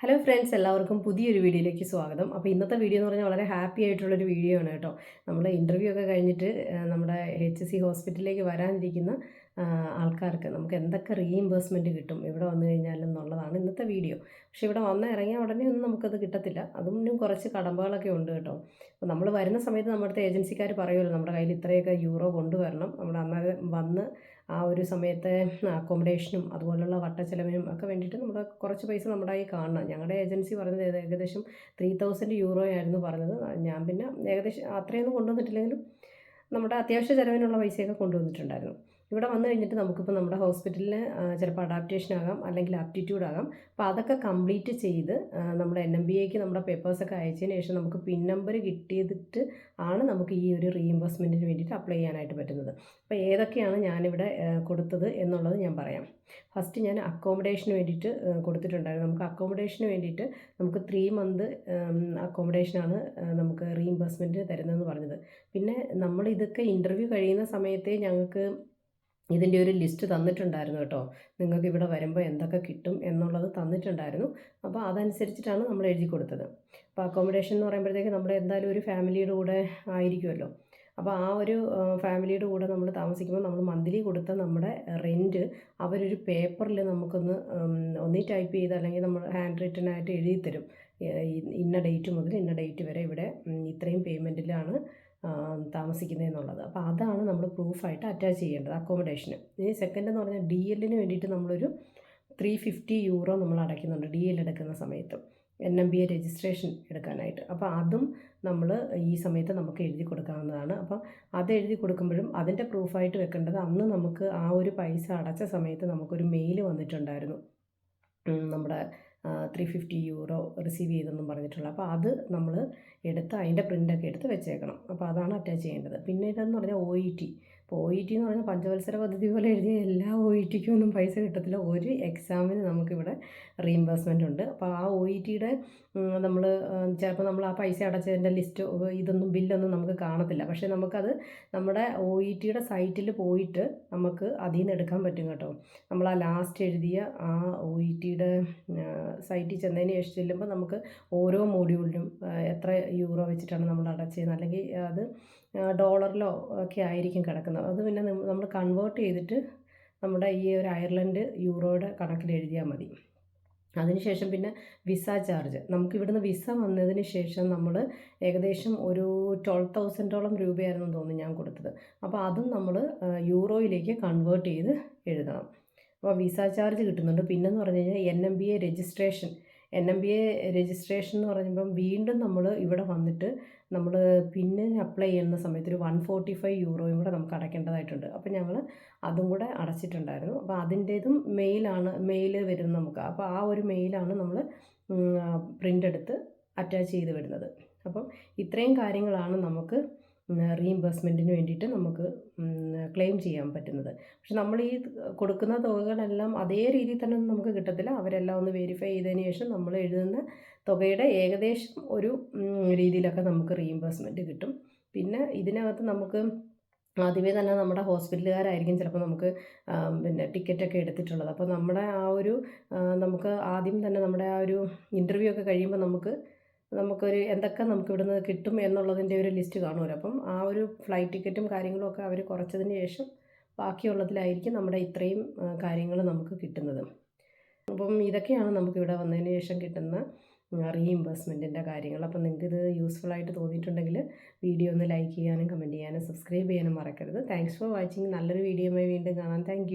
Hello friends എല്ലാവർക്കും പുതിയൊരു വീഡിയോയിലേക്ക് സ്വാഗതം. അപ്പോൾ ഇന്നത്തെ വീഡിയോ എന്ന് പറഞ്ഞാൽ വളരെ ഹാപ്പി ആയിട്ടുള്ളൊരു വീഡിയോ ആണ് കേട്ടോ. നമ്മൾ ഇന്റർവ്യൂ ഒക്കെ കഴിഞ്ഞിട്ട് നമ്മുടെ എച്ച് സി ഹോസ്പിറ്റലിലേക്ക് വരാനിരിക്കുന്ന ആൾക്കാർക്ക് നമുക്ക് എന്തൊക്കെ റീഇംബേഴ്സ്മെന്റ് കിട്ടും ഇവിടെ വന്നു കഴിഞ്ഞാൽ എന്നുള്ളതാണ് ഇന്നത്തെ വീഡിയോ പക്ഷേ ഇവിടെ വന്ന് ഇറങ്ങിയ ഉടനെ ഒന്നും നമുക്കത് കിട്ടത്തില്ല. അതും കുറച്ച് കടമ്പകളൊക്കെ ഉണ്ട് കേട്ടോ. അപ്പോൾ നമ്മൾ വരുന്ന സമയത്ത് നമ്മുടെ ഏജൻസിക്കാർ പറയുമല്ലോ നമ്മുടെ കയ്യിൽ ഇത്രയൊക്കെ യൂറോ കൊണ്ടുവരണം. നമ്മൾ അന്നേരം വന്ന് ആ ഒരു സമയത്തെ അക്കോമഡേഷനും അതുപോലുള്ള വട്ടച്ചെലവിനും ഒക്കെ വേണ്ടിയിട്ട് നമ്മുടെ കുറച്ച് പൈസ നമ്മുടെ കയ്യിൽ കാണണം. ഞങ്ങളുടെ ഏജൻസി പറഞ്ഞത് ഏകദേശം ത്രീ തൗസൻഡ് യൂറോ ആയിരുന്നു പറഞ്ഞത്. ഞാൻ പിന്നെ ഏകദേശം അത്രയൊന്നും കൊണ്ടുവന്നിട്ടില്ലെങ്കിലും നമ്മുടെ അത്യാവശ്യ ചിലവിനുള്ള പൈസയൊക്കെ കൊണ്ടുവന്നിട്ടുണ്ടായിരുന്നു. ഇവിടെ വന്നു കഴിഞ്ഞിട്ട് നമുക്കിപ്പോൾ നമ്മുടെ ഹോസ്പിറ്റലിൽ ചിലപ്പോൾ അഡാപ്റ്റേഷൻ ആകാം അല്ലെങ്കിൽ ആപ്റ്റിറ്റ്യൂഡ് ആകാം. അപ്പോൾ അതൊക്കെ കംപ്ലീറ്റ് ചെയ്ത് നമ്മുടെ എൻ എം ബി എക്ക് നമ്മുടെ പേപ്പേഴ്സൊക്കെ അയച്ചതിന് ശേഷം നമുക്ക് പിൻ നമ്പർ കിട്ടിയതിട്ട് ആണ് നമുക്ക് ഈ ഒരു റീഇംബേഴ്സ്മെന്റിന് വേണ്ടിയിട്ട് അപ്ലൈ ചെയ്യാനായിട്ട് പറ്റുന്നത്. അപ്പോൾ ഏതൊക്കെയാണ് ഞാനിവിടെ കൊടുത്തത് എന്നുള്ളത് ഞാൻ പറയാം. ഫസ്റ്റ് ഞാൻ അക്കോമഡേഷന് വേണ്ടിയിട്ട് കൊടുത്തിട്ടുണ്ടായിരുന്നു. നമുക്ക് അക്കോമഡേഷന് വേണ്ടിയിട്ട് നമുക്ക് ത്രീ മന്ത് അക്കോമഡേഷനാണ് നമുക്ക് റീഇംബേഴ്സ്മെന്റ് തരുന്നതെന്ന് പറഞ്ഞത്. പിന്നെ നമ്മൾ ഇതൊക്കെ ഇന്റർവ്യൂ കഴിയുന്ന സമയത്തേ ഞങ്ങൾക്ക് ഇതിന്റെ ഒരു ലിസ്റ്റ് തന്നിട്ടുണ്ടായിരുന്നു കേട്ടോ. നിങ്ങൾക്ക് ഇവിടെ വരുമ്പോൾ എന്തൊക്കെ കിട്ടും എന്നുള്ളത് തന്നിട്ടുണ്ടായിരുന്നു. അപ്പോൾ അതനുസരിച്ചിട്ടാണ് നമ്മൾ എഴുതി കൊടുത്തത്. അപ്പോൾ അക്കോമഡേഷൻ എന്ന് പറയുമ്പോഴത്തേക്ക് നമ്മൾ എന്തായാലും ഒരു ഫാമിലിയുടെ കൂടെ ആയിരിക്കുമല്ലോ. അപ്പോൾ ആ ഒരു ഫാമിലിയുടെ കൂടെ നമ്മൾ താമസിക്കുമ്പോൾ നമ്മൾ മന്ത്ലി കൊടുത്ത നമ്മുടെ റെന്റ് അവരൊരു പേപ്പറിൽ നമുക്കൊന്ന് ഒന്നീ ടൈപ്പ് ചെയ്ത് അല്ലെങ്കിൽ നമ്മൾ ഹാൻഡ് റിട്ടൺ ആയിട്ട് എഴുതി തരും ഇന്ന ഡേറ്റ് മുതൽ ഇന്ന ഡേറ്റ് വരെ ഇവിടെ ഇത്രയും പേയ്മെന്റിലാണ് താമസിക്കുന്നതെന്നുള്ളത്. അപ്പോൾ അതാണ് നമ്മൾ പ്രൂഫായിട്ട് അറ്റാച്ച് ചെയ്യേണ്ടത് അക്കോമഡേഷന്. ഇനി സെക്കൻഡ് എന്ന് പറഞ്ഞാൽ ഡി എല്ലിന് വേണ്ടിയിട്ട് നമ്മളൊരു ത്രീ ഫിഫ്റ്റി യൂറോ നമ്മൾ അടയ്ക്കുന്നുണ്ട് ഡി എൽ എടുക്കുന്ന സമയത്ത്. N M B A registration എടുക്കാനായിട്ട്. അപ്പോൾ അതും നമ്മൾ ഈ സമയത്ത് നമുക്ക് എഴുതി കൊടുക്കാവുന്നതാണ്. അപ്പോൾ അത് എഴുതി കൊടുക്കുമ്പോഴും അതിന്റെ പ്രൂഫായിട്ട് വെക്കേണ്ടത് അന്ന് നമുക്ക് ആ ഒരു പൈസ അടച്ച സമയത്ത് നമുക്കൊരു മെയിൽ വന്നിട്ടുണ്ടായിരുന്നു. നമ്മുടെ ത്രീ ഫിഫ്റ്റി യൂറോ റിസീവ് ചെയ്തെന്നും പറഞ്ഞിട്ടുള്ളത്. അപ്പോൾ അത് നമ്മൾ എടുത്ത് അതിന്റെ പ്രിന്റൊക്കെ എടുത്ത് വെച്ചേക്കണം. അപ്പോൾ അതാണ് അറ്റാച്ച് ചെയ്യേണ്ടത്. പിന്നെ ഇതെന്ന് പറഞ്ഞാൽ ഒ ഇ ടി ഇപ്പോൾ ഒ ഇ ടി എന്ന് പറഞ്ഞാൽ പഞ്ചവത്സര പദ്ധതി പോലെ എഴുതിയ എല്ലാ ഒ ഇ ടിക്കും ഒന്നും പൈസ കിട്ടത്തില്ല. ഒരു എക്സാമിന് നമുക്കിവിടെ റീഇംബേഴ്സ്മെന്റ് ഉണ്ട്. അപ്പോൾ ആ ഒ ഇ ടിയുടെ നമ്മൾ ചിലപ്പോൾ നമ്മൾ ആ പൈസ അടച്ചതിന്റെ ലിസ്റ്റ് ഇതൊന്നും ബില്ലൊന്നും നമുക്ക് കാണത്തില്ല. പക്ഷേ നമുക്കത് നമ്മുടെ ഒ ഇ ടിയുടെ സൈറ്റിൽ പോയിട്ട് നമുക്ക് അതിൽ നിന്ന് എടുക്കാൻ പറ്റും കേട്ടോ. നമ്മൾ ആ ലാസ്റ്റ് എഴുതിയ ആ ഒ ഇ ടിയുടെ സൈറ്റിൽ ചെന്നതിന് ശേഷം ചെല്ലുമ്പോൾ നമുക്ക് ഓരോ മോഡ്യൂളിനും എത്ര യൂറോ വെച്ചിട്ടാണ് നമ്മൾ അടച്ചത് അല്ലെങ്കിൽ അത് ഡോളറിലോ ഒക്കെ ആയിരിക്കും കിടക്കുന്നത്. അത് പിന്നെ നമ്മൾ കൺവേർട്ട് ചെയ്തിട്ട് നമ്മുടെ ഈ ഒരു അയർലൻഡ് യൂറോയുടെ കണക്കിൽ എഴുതിയാൽ മതി. അതിനുശേഷം പിന്നെ വിസ ചാർജ്. നമുക്ക് ഇവിടുന്ന് വിസ വന്നതിന് ശേഷം നമ്മൾ ഏകദേശം ഒരു ട്വൽവ് തൗസൻഡോളം രൂപയായിരുന്നു തോന്നുന്നു ഞാൻ കൊടുത്തത്. അപ്പോൾ അതും നമ്മൾ യൂറോയിലേക്ക് കൺവേർട്ട് ചെയ്ത് എഴുതണം. അപ്പോൾ വിസ ചാർജ് കിട്ടുന്നുണ്ട്. പിന്നെന്ന് പറഞ്ഞു കഴിഞ്ഞാൽ N M B A registration N M B A registration എന്ന് പറയുമ്പം വീണ്ടും നമ്മൾ ഇവിടെ വന്നിട്ട് നമ്മൾ പിന്നെ അപ്ലൈ ചെയ്യുന്ന സമയത്ത് ഒരു വൺ ഫോർട്ടി ഫൈവ് യൂറോയും കൂടെ നമുക്ക് അടയ്ക്കേണ്ടതായിട്ടുണ്ട്. അപ്പോൾ ഞങ്ങൾ അതും കൂടെ അടച്ചിട്ടുണ്ടായിരുന്നു. അപ്പോൾ അതിന്റേതും മെയിലാണ് മെയിൽ വരുന്നത് നമുക്ക്. അപ്പോൾ ആ ഒരു മെയിലാണ് നമ്മൾ പ്രിന്റ് എടുത്ത് അറ്റാച്ച് ചെയ്ത് വരുന്നത് അപ്പം ഇത്രയും കാര്യങ്ങളാണ് നമുക്ക് റീഇംബേഴ്സ്മെന്റിന് വേണ്ടിയിട്ട് നമുക്ക് ക്ലെയിം ചെയ്യാൻ പറ്റുന്നത്. പക്ഷെ നമ്മൾ ഈ കൊടുക്കുന്ന തുകകളെല്ലാം അതേ രീതിയിൽ തന്നെ ഒന്നും നമുക്ക് കിട്ടത്തില്ല. അവരെല്ലാം ഒന്ന് വെരിഫൈ ചെയ്തതിന് ശേഷം നമ്മൾ എഴുതുന്ന തുകയുടെ ഏകദേശം ഒരു രീതിയിലൊക്കെ നമുക്ക് റീഇംബേഴ്സ്മെന്റ് കിട്ടും. പിന്നെ ഇതിനകത്ത് നമുക്ക് ആദ്യമേ തന്നെ നമ്മുടെ ഹോസ്പിറ്റലുകാരായിരിക്കും ചിലപ്പോൾ നമുക്ക് പിന്നെ ടിക്കറ്റൊക്കെ എടുത്തിട്ടുള്ളത്. അപ്പോൾ നമ്മുടെ ആ ഒരു നമുക്ക് ആദ്യം തന്നെ നമ്മുടെ ആ ഒരു ഇന്റർവ്യൂ ഒക്കെ കഴിയുമ്പോൾ നമുക്ക് നമുക്കൊരു എന്തൊക്കെ നമുക്ക് ഇവിടുന്ന് കിട്ടും എന്നുള്ളതിന്റെ ഒരു ലിസ്റ്റ് കാണുമല്ലോ. അപ്പം ആ ഒരു ഫ്ലൈറ്റ് ടിക്കറ്റും കാര്യങ്ങളും ഒക്കെ അവർ കുറച്ചതിന് ശേഷം ബാക്കിയുള്ളതിലായിരിക്കും നമ്മുടെ ഇത്രയും കാര്യങ്ങൾ നമുക്ക് കിട്ടുന്നത്. അപ്പം ഇതൊക്കെയാണ് നമുക്ക് നമുക്കിവിടെ വന്നതിന് ശേഷം കിട്ടുന്ന റീഇംബേഴ്സ്മെന്റിന്റെ കാര്യങ്ങൾ. അപ്പം നിങ്ങൾക്ക് ഇത് യൂസ്ഫുൾ ആയിട്ട് തോന്നിയിട്ടുണ്ടെങ്കിൽ വീഡിയോ ഒന്ന് ലൈക്ക് ചെയ്യാനും കമന്റ് ചെയ്യാനും സബ്സ്ക്രൈബ് ചെയ്യാനും മറക്കരുത്. താങ്ക്സ് ഫോർ വാച്ചിങ് നല്ലൊരു വീഡിയോയുമായി വീണ്ടും കാണാം. താങ്ക്